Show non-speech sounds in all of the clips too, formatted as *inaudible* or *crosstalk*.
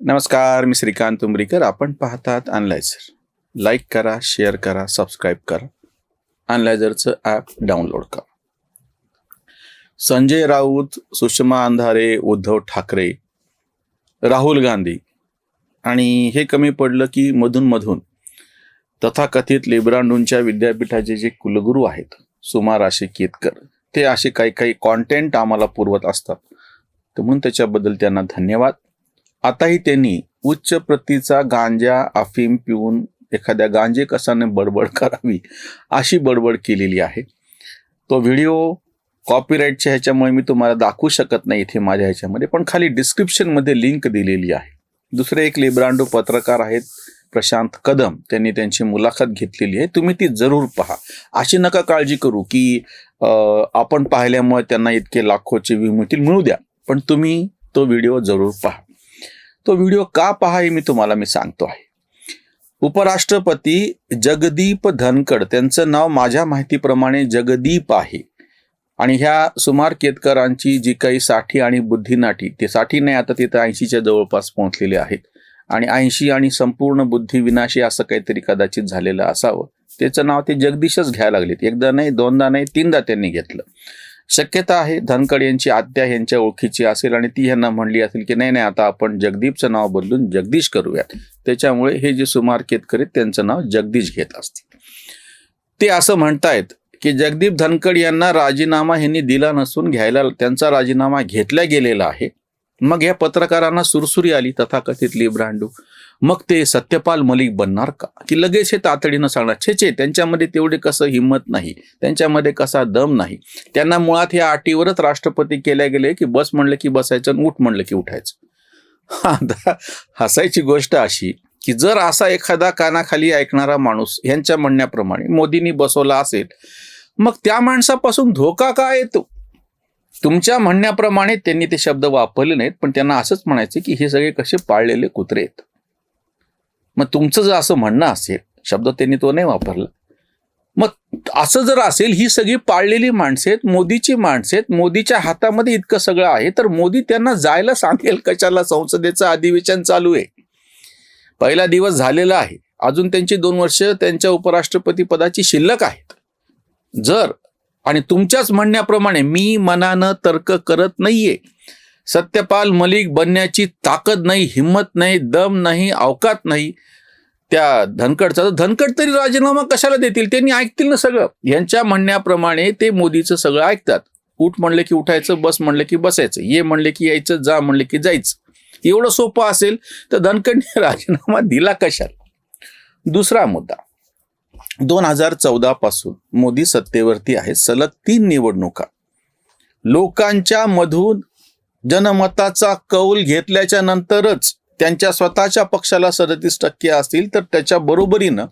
नमस्कार मी श्रीकांत तुंबरीकर आपण पाहतात अनलायझर लाईक करा शेअर करा सबस्क्राईब करा. अनलायझरचं ॲप डाउनलोड करा. संजय राऊत सुषमा अंधारे उद्धव ठाकरे राहुल गांधी आणि हे कमी पडलं की मधून मधून तथाकथित लिब्रांडूंच्या विद्यापीठाचे जे कुलगुरू आहेत सुमा राशी केतकर ते असे काही काही कॉन्टेंट आम्हाला पुरवत असतात. तर म्हणून त्याच्याबद्दल त्यांना धन्यवाद. आताही त्यांनी उच्च प्रतीचा गांजा अफीम पिऊन एखाद्या गांजे कसाने बडबड करावी अशी बडबड केलेली आहे. तो व्हिडिओ कॉपीराईटच्या ह्याच्यामुळे मी तुम्हाला दाखवू शकत नाही इथे माझ्या ह्याच्यामध्ये पण खाली डिस्क्रिप्शनमध्ये लिंक दिलेली आहे. दुसरे एक लिब्रांडो पत्रकार आहेत प्रशांत कदम. त्यांनी त्यांची मुलाखत घेतलेली आहे. तुम्ही ती जरूर पहा. अशी नका काळजी करू की आपण पाहिल्यामुळे त्यांना इतके लाखोचे व्ह्यू मिळतील. मिळू द्या. पण तुम्ही तो व्हिडिओ जरूर पहा. तो व्हिडिओ का पहा हे मी तुम्हाला मी सांगतो आहे. उपराष्ट्रपती जगदीप धनकड त्यांचं नाव माझ्या माहितीप्रमाणे जगदीप आहे. आणि ह्या सुमार केतकरांची जी काही साठी आणि बुद्धिनाटी ते साठी नाही आता तिथं ऐंशीच्या जवळपास पोहोचलेले आहेत. आणि ऐंशी आणि संपूर्ण बुद्धी विनाशी असं काहीतरी कदाचित झालेलं असावं. त्याचं नाव ते जगदीशच घ्यायला लागलेत. एकदा नाही दोनदा नाही तीनदा त्यांनी घेतलं. शक्यता आहे. धनकड यांची आत्या यांच्या ओळखीची असेल आणि ती यांना म्हणली असेल की नाही नाही आता आपण जगदीपचं नाव बदलून जगदीश करूयात. त्याच्यामुळे हे जे सुमार केतकर आहेत त्यांचं नाव जगदीश घेत असतील. ते असं म्हणतायत की जगदीप धनकड यांना राजीनामा ह्यांनी दिला नसून घ्यायला त्यांचा राजीनामा घेतला गेलेला आहे. मग या पत्रकारांना सुरसुरी आली तथाकथित ब्रांडू मग ते सत्यपाल मलिक बनणार का? की लगेच हे तातडीनं सांगणार छे छे त्यांच्यामध्ये तेवढे कसं हिंमत नाही त्यांच्यामध्ये कसा दम नाही. त्यांना मुळात ह्या अटीवरच राष्ट्रपती केल्या गेले की बस म्हणलं की बसायचं आणि उठ म्हणलं की उठायचं. आता हसायची गोष्ट अशी की जर असा एखादा कानाखाली ऐकणारा माणूस यांच्या म्हणण्याप्रमाणे मोदींनी बसवला असेल मग त्या माणसापासून धोका का येतो? तुमच्या म्हणण्याप्रमाणे त्यांनी ते शब्द वापरले नाहीत पण त्यांना असंच म्हणायचे की हे सगळे कसे पाळलेले कुत्रे आहेत. मग तुमचं जर असं म्हणणं असेल शब्द त्यांनी तो नाही वापरला. मग असं जर असेल ही सगळी पाळलेली माणसे आहेत मोदीची माणसे आहेत मोदीच्या हातामध्ये इतकं सगळं आहे तर मोदी त्यांना जायला सांगेल कशाला संसदेचं अधिवेशन चालू आहे. पहिला दिवस झालेला आहे. अजून त्यांची दोन वर्ष त्यांच्या उपराष्ट्रपती पदाची शिल्लक आहेत. जर आणि तुमच्याच म्हणण्याप्रमाणे मी मनानं तर्क करत नाहीये सत्यपाल मलिक बनण्याची ताकद नाही हिंमत नाही दम नाही अवकात नाही. त्या धनकडचा तर धनकड तरी राजीनामा कशाला देतील? त्यांनी ऐकतील ना सगळं. यांच्या म्हणण्याप्रमाणे ते मोदीचं सगळं ऐकतात. उठ म्हणलं की उठायचं बस म्हणलं की बसायचं. ये म्हणले की यायचं जा म्हणलं की जायचं. एवढं सोपं असेल तर धनकडने *laughs* राजीनामा दिला कशाला? दुसरा मुद्दा. दोन हजार चौदा पासून मोदी सत्तेवरती आहे सलग तीन निवडणुका. लोकांच्या मधून जनमताचा कौल घेतल्याच्या नंतरच त्यांच्या स्वतःच्या पक्षाला सदतीस टक्के असतील तर त्याच्या बरोबरीनं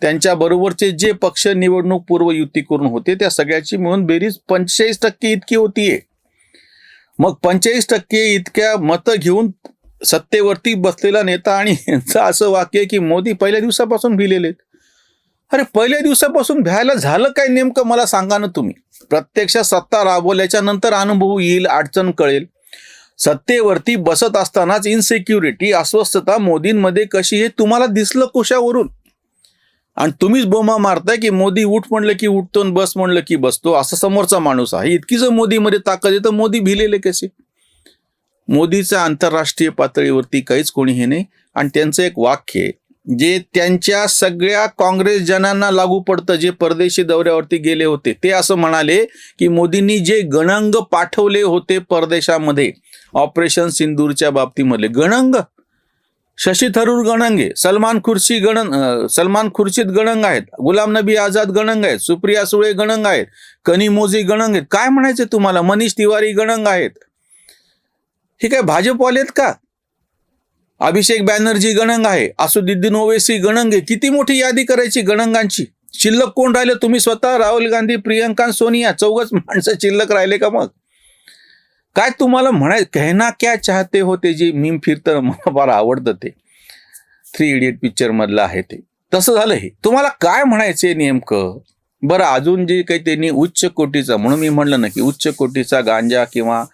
त्यांच्या बरोबरचे जे पक्ष निवडणूक पूर्व युती करून होते त्या सगळ्याची मिळून बेरीज पंचेचाळीस टक्के इतकी होतीये मग पंचेचाळीस टक्के इतक्या मतं घेऊन सत्तेवरती बसलेला नेता आणि यांचं असं वाक्य आहे की मोदी पहिल्या दिवसापासून भिलेले अरे पहिल्या दिवसापासून भ्यायला झालं काय नेमकं मला सांगा ना तुम्ही. प्रत्यक्ष सत्ता राबवल्याच्या नंतर अनुभव येईल अडचण कळेल. सत्तेवरती बसत असतानाच इनसेक्युरिटी अस्वस्थता मोदींमध्ये कशी हे तुम्हाला दिसलं कुशावरून. आणि तुम्हीच बोमा मारताय की मोदी उठ म्हणलं की उठतो आणि बस म्हणलं की बसतो असं समोरचा माणूस आहे. इतकी जर मोदीमध्ये ताकद आहे तर मोदी भिलेले कसे? मोदीचं आंतरराष्ट्रीय पातळीवरती काहीच कोणी हे नाही. आणि त्यांचं एक वाक्य आहे जे त्यांच्या सगळ्या काँग्रेस जनांना लागू पडतं जे परदेशी दौऱ्यावरती गेले होते ते असं म्हणाले की मोदींनी जे गणंग पाठवले होते परदेशामध्ये ऑपरेशन सिंदूरच्या बाबतीमध्ये गणंग? शशी थरूर गणंग आहे सलमान खुर्शी गणंग सलमान खुर्शीद गणंग आहेत गुलाम नबी आझाद गणंग आहेत सुप्रिया सुळे गणंग आहेत कनी मोजी गणंग आहेत. काय म्हणायचे तुम्हाला? मनीष तिवारी गणंग आहेत. हे काय भाजपवाले आहेत का? अभिषेक बॅनर्जी गणंग आहे असुद्दीन ओवेसी गणंग आहे. किती मोठी यादी करायची गणंगांची? शिल्लक कोण राहिले? तुम्ही स्वतः राहुल गांधी प्रियंका सोनिया चौघच माणसं शिल्लक राहिले का मग? काय तुम्हाला म्हणाय कहना क्या चाहते होते जे? मीम फिरतं मला फार आवडतं ते. थ्री इडियट पिक्चर मधलं आहे ते. तसं झालं हे. तुम्हाला काय म्हणायचंय नेमकं? बरं अजून जे काही त्यांनी उच्च कोटीचा म्हणून मी म्हणलं ना की उच्च कोटीचा गांजा किंवा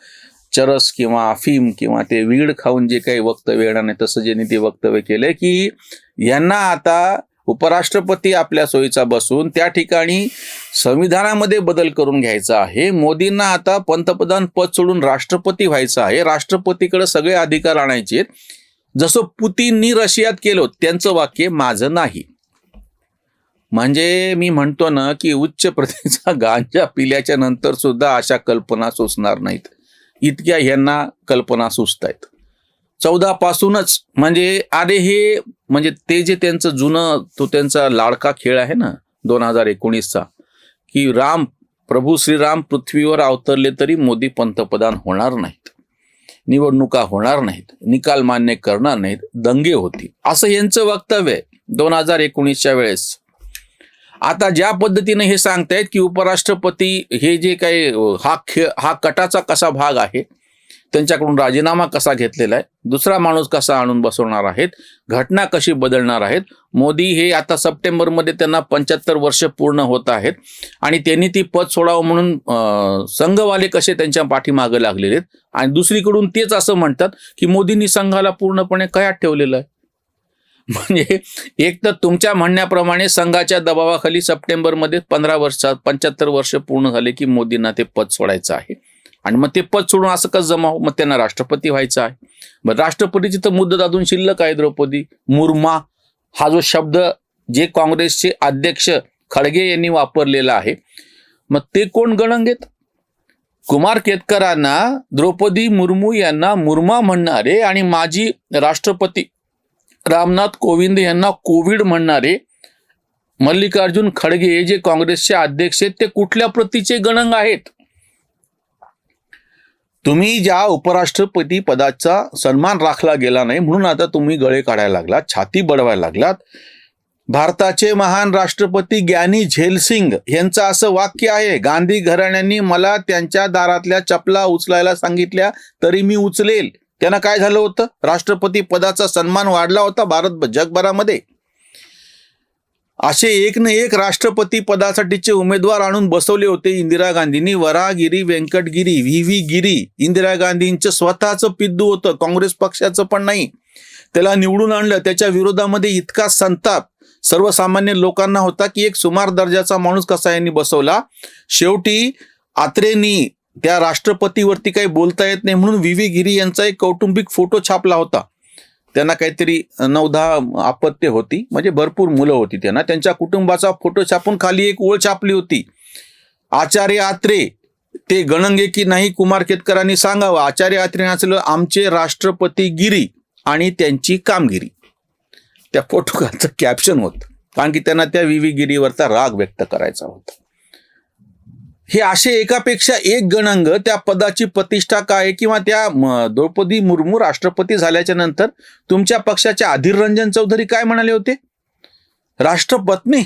चरस किंवा अफीम किंवा ते वीड खाऊन जे काही वक्तव्य येणार नाही तसं ज्यांनी ते वक्तव्य केलंय की यांना आता उपराष्ट्रपती आपल्या सोयीचा बसून त्या ठिकाणी संविधानामध्ये बदल करून घ्यायचा आहे. मोदींना आता पंतप्रधान पद सोडून राष्ट्रपती व्हायचं आहे. राष्ट्रपतीकडे सगळे अधिकार आणायचे जसं पुतीननी रशियात केलं त्यांचं वाक्य माझं नाही. म्हणजे मी म्हणतो ना की उच्च प्रतीचा गांजा पिल्याच्या नंतर सुद्धा अशा कल्पना सुचणार नाहीत. इतक्या ह्यांना कल्पना सुचत आहेत. चौदा पासूनच म्हणजे अरे हे म्हणजे ते जे त्यांचं जुनं तो त्यांचा लाडका खेळ आहे ना दोन हजार एकोणीसचा की राम प्रभू श्रीराम पृथ्वीवर अवतरले तरी मोदी पंतप्रधान होणार नाहीत. निवडणुका होणार नाहीत. निकाल मान्य करणार नाहीत. दंगे होतील. असं यांचं वक्तव्य आहे. दोन हजार एकोणीसच्या वेळेस आता ज्या पद्धतीने हे सांगतायत की उपराष्ट्रपती हे जे काही हा खेळ हा कटाचा कसा भाग आहे त्यांच्याकडून राजीनामा कसा घेतलेला आहे दुसरा माणूस कसा आणून बसवणार आहेत घटना कशी बदलणार आहेत मोदी हे आता सप्टेंबरमध्ये त्यांना पंच्याहत्तर वर्ष पूर्ण होत आहेत आणि त्यांनी ती पद सोडावं म्हणून संघवाले कसे त्यांच्या पाठीमागे लागलेले आहेत आणि दुसरीकडून तेच असं म्हणतात की मोदींनी संघाला पूर्णपणे कयात ठेवलेलं आहे. *laughs* म्हणजे एक तर तुमच्या म्हणण्याप्रमाणे संघाच्या दबावाखाली सप्टेंबरमध्ये पंधरा वर्षात पंच्याहत्तर वर्ष पूर्ण झाले की मोदींना ते पद सोडायचं आहे. आणि मग ते पद सोडून असं कसं जमाव? मग त्यांना राष्ट्रपती व्हायचं आहे. मग राष्ट्रपतीची तर मुद्दत अजून शिल्लक आहे द्रौपदी. मुर्मा हा जो शब्द जे काँग्रेसचे अध्यक्ष खडगे यांनी वापरलेला आहे मग ते कोण गणंगेत? कुमार केतकरांना द्रौपदी मुर्मू यांना मुर्मा म्हणणारे आणि माजी राष्ट्रपती रामनाथ कोविंद यांना कोविड म्हणणारे मल्लिकार्जुन खडगे जे काँग्रेसचे अध्यक्ष आहेत ते कुठल्या प्रतीचे गणंग आहेत? तुम्ही ज्या उपराष्ट्रपती पदाचा सन्मान राखला गेला नाही म्हणून आता तुम्ही गळे काढायला लागलात छाती बडवायला लागलात. भारताचे महान राष्ट्रपती ज्ञानी झेलसिंग यांचं असं वाक्य आहे गांधी घराण्यांनी मला त्यांच्या दारातल्या चपला उचलायला सांगितल्या तरी मी उचलेल. त्यांना काय झालं होतं? राष्ट्रपती पदाचा सन्मान वाढला होता भारत जगभरामध्ये. असे एक न एक राष्ट्रपती पदासाठीचे उमेदवार आणून बसवले होते इंदिरा गांधींनी. वरागिरी व्यंकटगिरी व्ही व्ही गिरी इंदिरा गांधींचं स्वतःचं पिद्दू होतं काँग्रेस पक्षाचं पण नाही. त्याला निवडून आणलं त्याच्या विरोधामध्ये इतका संताप. सर्वसामान्य लोकांना होता की एक सुमार दर्जाचा माणूस कसा यांनी बसवला? शेवटी आत्रेनी त्या राष्ट्रपतीवरती काही बोलता येत नाही म्हणून व्ही व्ही गिरी यांचा एक कौटुंबिक फोटो छापला होता. त्यांना काहीतरी नऊ दहा अपत्य होती. म्हणजे भरपूर मुलं होती त्यांना. त्यांच्या कुटुंबाचा फोटो छापून खाली एक ओळ छापली होती. आचार्य आत्रे ते गणंगे की नाही कुमार केतकरांनी सांगावं. आचार्य आत्रे असलं आमचे राष्ट्रपती गिरी आणि त्यांची कामगिरी. त्या फोटोचं कॅप्शन होतं. कारण की त्यांना त्या विवी गिरीवरचा राग व्यक्त करायचा होता. हे असे एकापेक्षा एक गणांग त्या पदाची प्रतिष्ठा काय किंवा त्या द्रौपदी मुर्मू राष्ट्रपती झाल्याच्यानंतर तुमच्या पक्षाचे अधीर रंजन चौधरी काय म्हणाले होते? राष्ट्रपत्नी.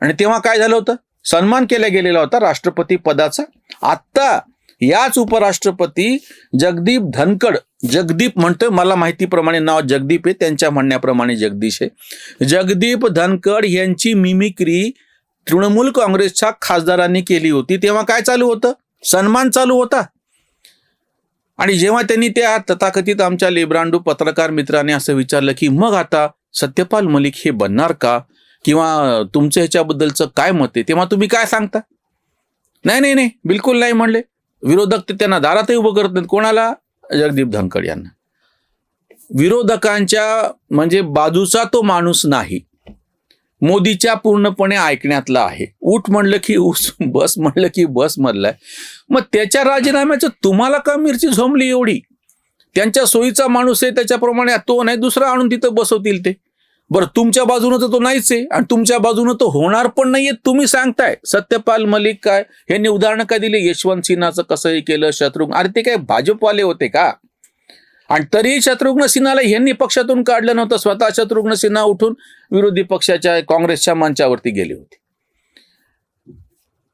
आणि तेव्हा काय झालं होतं? सन्मान केला गेलेला होता राष्ट्रपती पदाचा. आत्ता याच उपराष्ट्रपती जगदीप धनकड जगदीप म्हणतोय मला माहितीप्रमाणे नाव जगदीप आहे त्यांच्या म्हणण्याप्रमाणे जगदीश आहे. जगदीप धनकड यांची मिमिक्री तृणमूल काँग्रेसच्या खासदारांनी केली होती तेव्हा काय चालू होतं? सन्मान चालू होता. आणि जेव्हा त्यांनी त्या तथाकथित आमच्या लेब्रांडू पत्रकार मित्राने असं विचारलं की मग आता सत्यपाल मलिक हे बनणार का? किंवा तुमचं ह्याच्याबद्दलचं काय मत आहे? तेव्हा तुम्ही काय सांगता? नाही नाही नाही बिलकुल नाही म्हणले. विरोधक ते त्यांना दारातही उभं करत नाहीत. कोणाला? जगदीप धनकड यांना. विरोधकांच्या म्हणजे बाजूचा तो माणूस नाही. मोदीच्या पूर्णपणे ऐकण्यातला आहे. उठ म्हणलं की उस बस म्हणलं की बस मधलाय मग त्याच्या राजीनाम्याचं तुम्हाला का मिरची झोंबली एवढी? त्यांच्या सोयीचा माणूस आहे त्याच्याप्रमाणे तो नाही दुसरा आणून तिथं बसवतील ते. बरं तुमच्या बाजूनं तर तो नाहीच आहे आणि तुमच्या बाजूनं तो होणार पण नाहीये तुम्ही सांगताय. सत्यपाल मलिक काय? यांनी उदाहरणं काय दिली? यशवंत सिन्हाचं कसंही केलं? शत्रुघ्न? अरे ते काय भाजपवाले होते का? आणि तरी शत्रुघ्न सिन्हाला यांनी पक्षातून काढलं नव्हतं. स्वतः शत्रुघ्न सिन्हा उठून विरोधी पक्षाच्या काँग्रेसच्या मंचावरती गेले होते.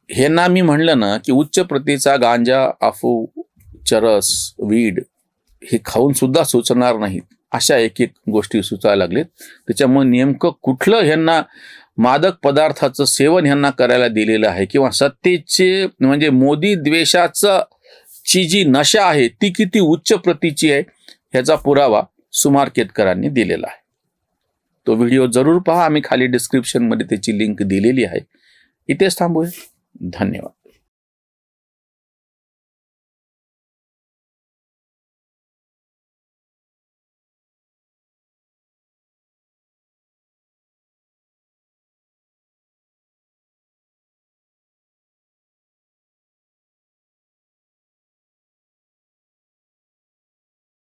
ह्यांना मी म्हणलं ना की उच्च प्रतीचा गांजा अफू चरस वीड हे खाऊन सुद्धा सुचणार नाहीत. अशा एक एक गोष्टी सुचायला लागलेत. त्याच्यामुळे नेमकं कुठलं ह्यांना मादक पदार्थाचं सेवन ह्यांना करायला दिलेलं आहे किंवा सत्तेचे म्हणजे मोदी द्वेषाचं ची जी नशा आहे ती किती उच्च प्रतीची आहे ह्याचा पुरावा सुमार केतकरांनी दिलेला आहे. तो व्हिडिओ जरूर पहा. आम्ही खाली डिस्क्रिप्शनमध्ये त्याची लिंक दिलेली आहे. इथेच थांबूया. धन्यवाद.